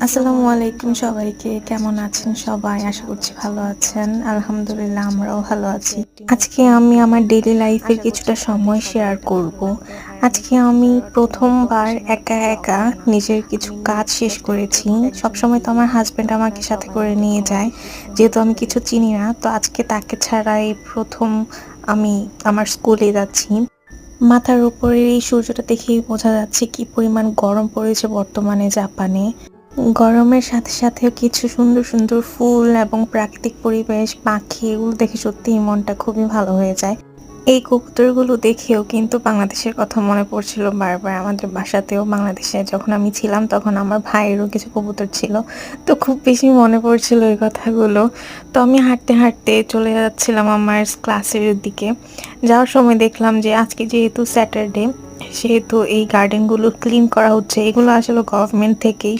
আসসালামু আলাইকুম সবাইকে। কেমন আছেন সবাই? আশা করছি ভালো আছেন। আলহামদুলিল্লাহ, আমরাও ভালো আছি। আজকে আমি আমার ডেইলি লাইফের কিছুটা সময় শেয়ার করব। আজকে আমি প্রথমবার একা একা নিজের কিছু কাজ শেষ করেছি। সবসময় তো আমার হাজবেন্ড আমাকে সাথে করে নিয়ে যায়। যেহেতু আমি কিছু চিনি না, তো আজকে তাকে ছাড়াই প্রথম আমি আমার স্কুলে যাচ্ছি। মাথার উপরে এই সূর্যটা দেখেই বোঝা যাচ্ছে কি পরিমাণ গরম পড়েছে বর্তমানে জাপানে। গরমের সাথে সাথে কিছু সুন্দর সুন্দর ফুল এবং প্রাকৃতিক পরিবেশ, পাখি এগুলো দেখে সত্যিই মনটা খুবই ভালো হয়ে যায়। এই কবুতরগুলো দেখেও কিন্তু বাংলাদেশের কথা মনে পড়ছিল বারবার আমাদের বাসাতেও। বাংলাদেশে যখন আমি ছিলাম তখন আমার ভাইয়েরও কিছু কবুতর ছিল। তো খুব বেশি মনে পড়ছিল এই কথাগুলো। তো আমি হাঁটতে হাঁটতে চলে যাচ্ছিলাম আমার ক্লাসের দিকে। যাওয়ার সময় দেখলাম যে আজকে যেহেতু স্যাটারডে, সেহেতু এই গার্ডেনগুলো ক্লিন করা হচ্ছে। এগুলো আসলে গভর্নমেন্ট থেকেই